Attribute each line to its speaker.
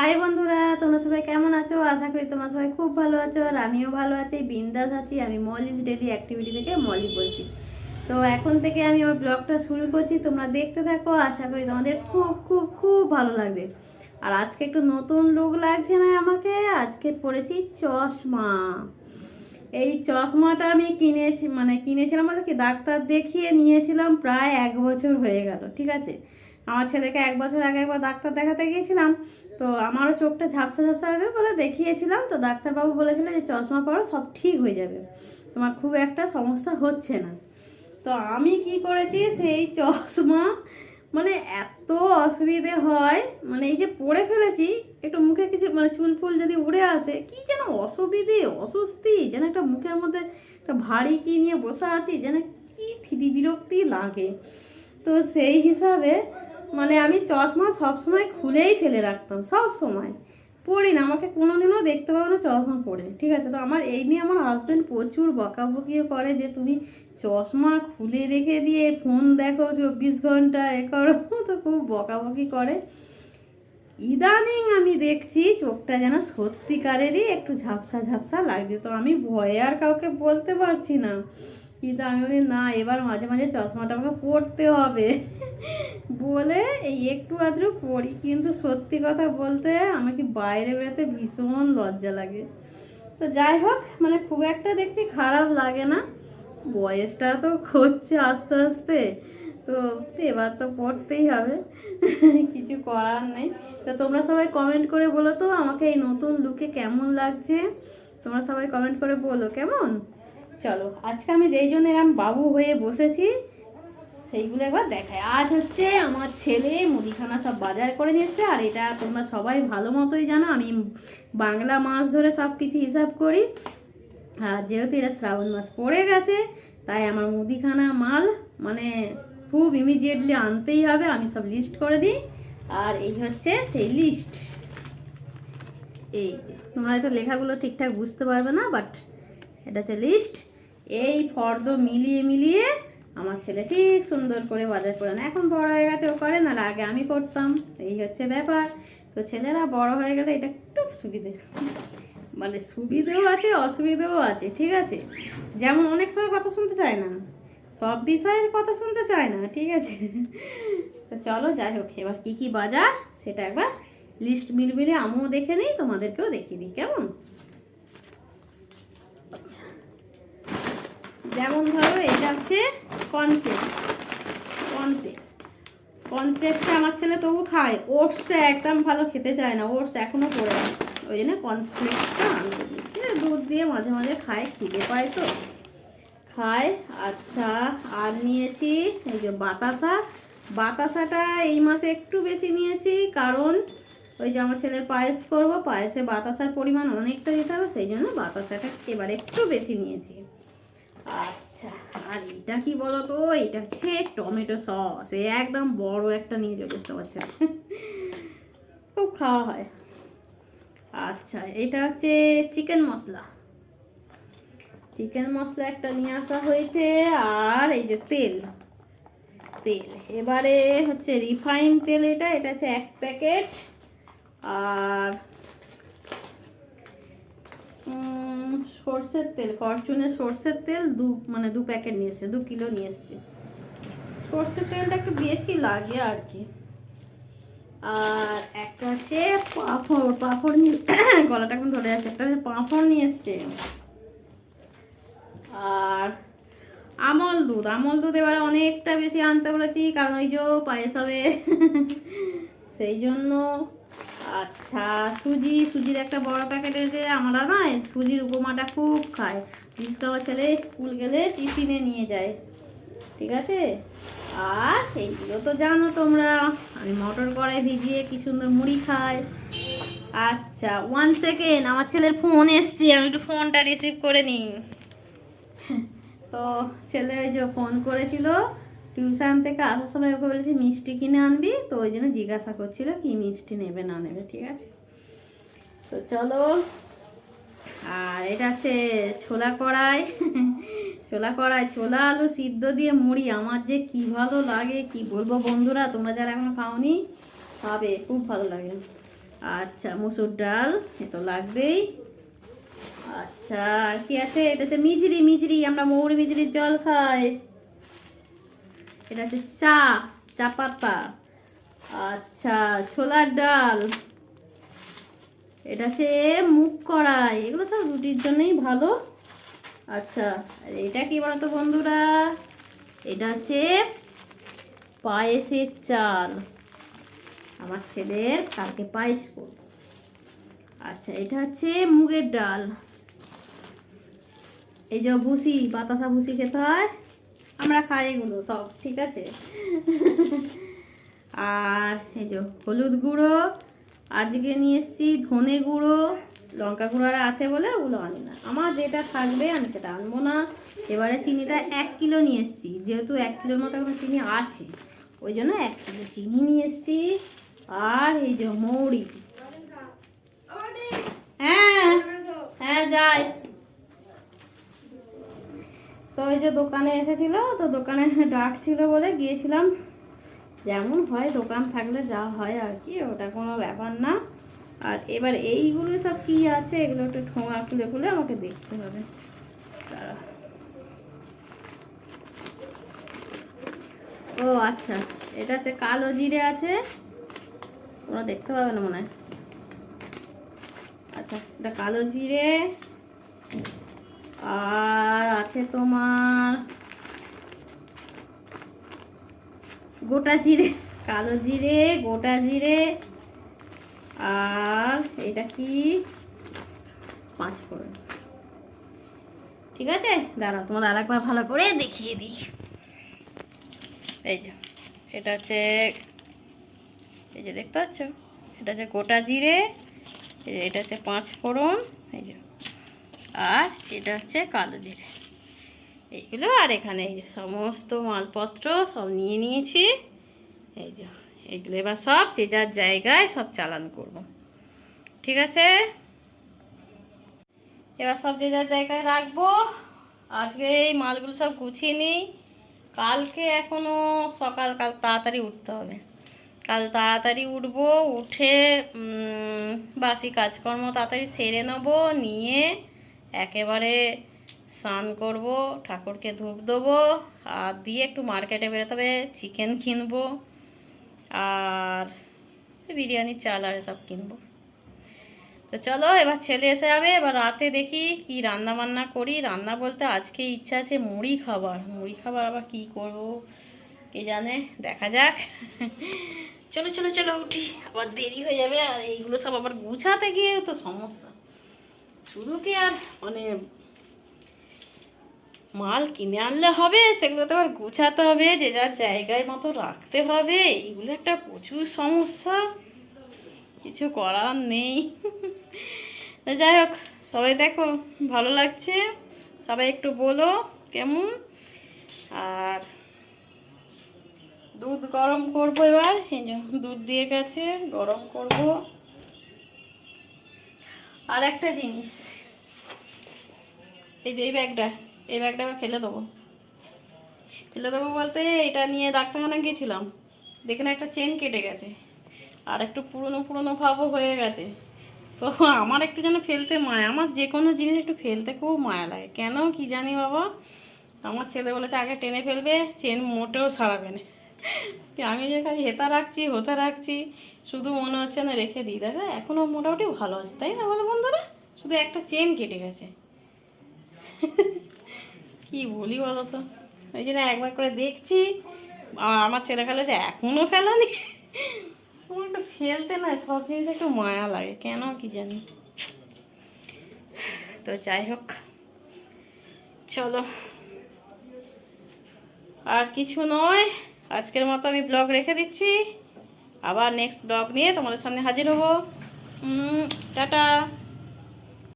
Speaker 1: High বন্ধুরা, তোমরা সবাই কেমন আছো? আশা করি তোমরা সবাই খুব ভালো আছো আর আমিও ভালো আছি, বিন্দাস আছি। আমি মলিজ ডেলি অ্যাক্টিভিটি থেকে মলি বলছি। তো এখন থেকে আমি আমার ব্লগটা শুরু করছি। তোমরা দেখতে থাকো, আশা করি তোমাদের খুব খুব খুব ভালো লাগবে। আর আজকে একটু নতুন লুক লাগছে না আমাকে, আজকে পরেছি চশমা। এই চশমাটা আমি কিনেছি মানে কিনেছিলাম বলতে কি, ডাক্তার দেখিয়ে নিয়েছিলাম, প্রায় এক বছর হয়ে গেল, ঠিক আছে? আমার ছেলেকে এক বছর আগে একবার ডাক্তার দেখাতে গিয়েছিলাম। তো আমারও চোখটা ঝাপসা ঝাপসা গেল বলে দেখিয়েছিলাম, তো ডাক্তারবাবু বলেছিল যে চশমা পরো, সব ঠিক হয়ে যাবে। তোমার খুব একটা সমস্যা হচ্ছে না। তো আমি কি করেছি, সেই চশমা মানে এত অসুবিধে হয় মানে এই যে পড়ে ফেলেছি, একটু মুখে কিছু মানে চুল ফুল যদি উড়ে আসে, কি যেন অসুবিধে, অস্বস্তি, যেন একটা মুখের মধ্যে একটা ভারী কি নিয়ে বসে আছি, যেন কি বিরক্তি লাগে। তো সেই হিসাবে মানে আমি চশমা সবসময় খুলেই ফেলে রাখতাম, সব সময়। পড়ি না, আমাকে কোনোদিনও দেখতে পাবো না চশমা পরে, ঠিক আছে? তো আমার এই নিয়ে আমার হাজব্যান্ড প্রচুর বকাবকিও করে যে, তুমি চশমা খুলে রেখে দিয়ে ফোন দেখো চব্বিশ ঘণ্টা, এ করো। তো খুব বকাবকি করে। ইদানিং আমি দেখছি চোখটা যেন সত্যিকারেরই একটু ঝাপসা ঝাপসা লাগছে, তো আমি ভয়ে আর কাউকে বলতে পারছি না। কিন্তু আমি বলি, না, এবার মাঝে মাঝে চশমাটা আমাকে পরতে হবে। বলে এই একটু আদ্রু পড়ি কিন্তু সত্যি কথা বলতে আমাকে বাইরে বেরোতে ভীষণ লজ্জা লাগে। তো যাই হোক মানে খুব একটা দেখছি খারাপ লাগে না। বয়সটা তো হচ্ছে আস্তে আস্তে, তো এবার তো পড়তেই হবে। কিছু করার নেই। তো তোমরা সবাই কমেন্ট করে বলো তো আমাকে এই নতুন লুকে কেমন লাগছে? তোমরা সবাই কমেন্ট করে বলো, কেমন? চলো, আজকে আমি যেই জন্য এরম বাবু হয়ে বসেছি, সেইগুলো একবার দেখায় আজ হচ্ছে আমার ছেলে মুদিখানা সব বাজার করে নিয়েছে, আর এটা তোমরা সবাই ভালো মতোই জানো, আমি বাংলা মাস ধরে সব কিছু হিসাব করি। আর যেহেতু এটা শ্রাবণ মাস পড়ে গেছে, তাই আমার মুদিখানা মাল মানে খুব ইমিডিয়েটলি আনতেই হবে, আমি সব লিস্ট করে দিই। আর এই হচ্ছে সেই লিস্ট এই তোমরা হয়তো লেখাগুলো ঠিকঠাক বুঝতে পারবে না বাট এটা হচ্ছে লিস্ট এই ফর্দ মিলিয়ে মিলিয়ে আমার ছেলে ঠিক সুন্দর করে বাজার করে না এখন বড় হয়ে গেছে, ও করে না আগে আমি করতাম এই হচ্ছে ব্যাপার। তো ছেলেরা বড় হয়ে গেলে এটা একটু সুবিধে। মানে সুবিধেও আছে, অসুবিধেও আছে, ঠিক আছে? যেমন অনেক সময় কথা শুনতে চায় না। সব বিষয়ে কথা শুনতে চায় না, ঠিক আছে? তো চলো, যাই হোক, এবার কী কী বাজার সেটা একবার লিস্ট মিল মিলে আমিও দেখে নিই, তোমাদেরকেও দেখিয়ে দিই, কেমন? যেমন ধরো এটা হচ্ছে কনফ্লেক্স কনফ্লেক্স কনফ্লেক্সটা আমার ছেলে তবু খায়। ওটসটা একদম ভালো খেতে চায় না। ওটস এখনও পড়ে ওই জন্য কনফ্লেক্সটা আনতে দিয়েছি দুধ দিয়ে মাঝে মাঝে খায়, খিদে পায় তো। খায় আচ্ছা আর নিয়েছি এই যে বাতাসা। বাতাসাটা এই মাসে একটু বেশি নিয়েছি কারণ ওই যে আমার ছেলের পায়েস করব, পায়েসে বাতাসার পরিমাণ অনেকটা দিতে হবে, সেই জন্য বাতাসাটা এবার একটু বেশি নিয়েছি। আচ্ছা আর এটা কি বলো তো এটা হচ্ছে টমেটো সস। এই একদম বড় একটা নিয়ে চলে বুঝতে পারছেন? খুব খাওয়া হয়। আচ্ছা এটা হচ্ছে চিকেন মশলা। চিকেন মশলা একটা নিয়ে আসা হয়েছে, আর এই যে তেল। তেল। এবারে হচ্ছে রিফাইন তেল এটা এটা হচ্ছে এক প্যাকেট। আর সর্ষের তেল ফরচুনের সর্ষের তেল দু মানে দু প্যাকেট নিয়ে এসছে, দু কিলো নিয়ে এসছে। সর্ষের তেলটা একটু বেশি লাগে আর কি। আর একটা হচ্ছে পাঁপড় পাঁপড় নিয়ে, গলাটা এখন ধরে আছে, একটা পাঁপড় নিয়ে এসছে। আর আমল দুধ আমল দুধ এবারে অনেকটা বেশি আনতে বলেছি, কারণ ওই যে পায়েস হবে। সেই জন্য আচ্ছা সুজি, সুজির একটা বড় প্যাকেট এসে আমরা না সুজির উপমাটা খুব খায় বিশেষ আমার ছেলে স্কুল গেলে টিফিনে নিয়ে যায়। ঠিক আছে? আর এইগুলো তো জানো তোমরা। আমি মটর কড়াই ভিজিয়ে কি সুন্দর মুড়ি খাই। আচ্ছা ওয়ান সেকেন্ড আমার ছেলের ফোন এসছে, আমি একটু ফোনটা রিসিভ করে নিই। তো ছেলে ওই যে ফোন করেছিল টিউশন থেকে আসার সময় ওকে বলেছি, মিষ্টি কিনে আনবি? তো ওই জন্য জিজ্ঞাসা করছিল কি মিষ্টি নেবে, না নেবে, ঠিক আছে? তো চলো। আর এটা হচ্ছে ছোলা কড়াই। ছোলা কড়াই, ছোলা, আলু সিদ্ধ দিয়ে মুড়ি। আমার যে কি ভালো লাগে, কি বলব বন্ধুরা, তোমরা যারা এখনও খাওনি, খাবে, খুব ভালো লাগে। আচ্ছা মুসুর ডাল, এ তো লাগবেই। আচ্ছা আর কি আছে? এটা হচ্ছে মিজরি মিজরি, আমরা মৌরি মিজরির জল খাই। এটা হচ্ছে চা চা পাতা। আচ্ছা ছোলার ডাল। এটা হচ্ছে মুগ কড়াই। এগুলো সব রুটির জন্যই ভালো। আচ্ছা আর এটা কি বলতো বন্ধুরা? এটা হচ্ছে পায়েসের চাল। আমার ছেলের কালকে পায়েস করব। আচ্ছা এটা হচ্ছে মুগের ডাল। এই যে ভুসি, বাতাসা ভুসি খেতে হয়। আমরা খাই এগুলো সব, ঠিক আছে? আর এই যে হলুদ গুঁড়ো, আজকে নিয়ে এসেছি ধনে গুঁড়ো, লঙ্কা গুঁড়ো আর আছে বলে ওগুলো আনি না। আমার যেটা থাকবে আমি সেটা আনব না। এবারে চিনিটা এক কিলো নিয়ে এসেছি, যেহেতু এক কিলোর মতো এখন চিনি আছে, ওই জন্য এক কিলো চিনি নিয়ে এসেছি। আর এই যে মৌরি। হ্যাঁ হ্যাঁ যাই। তো ওই যে দোকানে এসেছিল, তো দোকানে ডাক ছিল বলে গিয়েছিলাম। যেমন হয়, দোকান থাকলে যা হয় আর কি, ওটা কোনো ব্যাপার না। আর এবার এইগুলো সব কি আছে, এগুলো একটু ঠোঙা খুলে খুলে আমাকে দেখতে হবে। ও আচ্ছা এটা হচ্ছে কালো জিরে আছে। তোমরা দেখতে পাবে না মনে হয়। আচ্ছা এটা কালো জিরে আছে তোমার? গোটা জিরে, কালো জিরে, গোটা জিরে আর এটা কি? পাঁচ ফোড়ন। ঠিক আছে? দাঁড়াও, তোমাদের আর একবার ভালো করে দেখিয়ে দিই। এই যে, এটা হচ্ছে, এই যে দেখতে পাচ্ছ? এটা হচ্ছে গোটা জিরে এটা হচ্ছে পাঁচ ফোড়ন, এই যে। আর এটা হচ্ছে কালো জিরে। এইগুলো আর এখানে এই যে সমস্ত মালপত্র সব নিয়ে নিয়েছি। এই যে, এগুলো এবার সব যে যার জায়গায় সব চালান করব। ঠিক আছে? এবার সব যে যার জায়গায় রাখব। আজকে এই মালগুলো সব গুছিয়ে নিই। কালকে এখনও সকাল, কাল তাড়াতাড়ি উঠতে হবে। কাল তাড়াতাড়ি উঠব, উঠে বাসি কাজকর্ম তাড়াতাড়ি সেরে নেব, নিয়ে একেবারে স্নান করব, ঠাকুরকে ধূপ দেবো, আর দিয়ে একটু মার্কেটে বেরোতে হবে চিকেন কিনবো, আর বিরিয়ানির চাল আর সব কিনবো। তো চলো, এবার ছেলে এসে যাবে, এবার রাতে দেখি কি রান্না বান্না করি। রান্না বলতে আজকে ইচ্ছা আছে মুড়ি খাবার। মুড়ি খাবার আবার কি করব, কে জানে? দেখা যাক। চলো চলো চলো, উঠি। আবার দেরি হয়ে যাবে, আর এইগুলো সব আবার গুছাতে গিয়ে তো সমস্যা। শুধু কি আর মানে মাল কিনে আনলে হবে, সেগুলো তো আবার গুছাতে হবে, যে যার জায়গায় মতো রাখতে হবে এইগুলো একটা প্রচুর সমস্যা। কিছু করার নেই। যাই হোক, সবাই দেখো, ভালো লাগছে? সবাই একটু বলো, কেমন? আর দুধ গরম করব এবার দুধ দিয়ে গেছে, গরম করব। আর একটা জিনিস, এই যে এই ব্যাগটা। এই ব্যাগটা আমি ফেলে দেবো। ফেলে দেবো বলতে এটা নিয়ে ডাক্তারখানা দেখে না একটা চেন কেটে গেছে। আর একটু পুরনো পুরনো ভাবও হয়ে গেছে। তো আমার একটু যেন ফেলতে মায়া, আমার যে কোনো জিনিস একটু ফেলতে খুব মায়া লাগে। কেন কি জানি বাবা? আমার ছেলে বলেছে, আগে টেনে ফেলবে চেন মোটেও ছাড়াবে না। আমি যে খালি হেতা রাখছি, হোতা রাখছি, শুধু মনে হচ্ছে না রেখে দিই। দেখা এখনও মোটামুটি ভালো আছে, তাই না বলো বন্ধুরা? শুধু একটা চেন কেটে গেছে। কি বলি বলো তো ওই জন্য একবার করে দেখছি। আমার ছেলে খেলে যে এখনও ফেলানি। আমার একটু ফেলতে না, সব জিনিস একটু মায়া লাগে, কেন কি জানি। তো যাই হোক, চলো। আর কিছু নয়, আজকের মতো আমি ব্লগ রেখে দিচ্ছি। আবার নেক্সট ব্লগ নিয়ে তোমাদের সামনে হাজির হব। টাটা।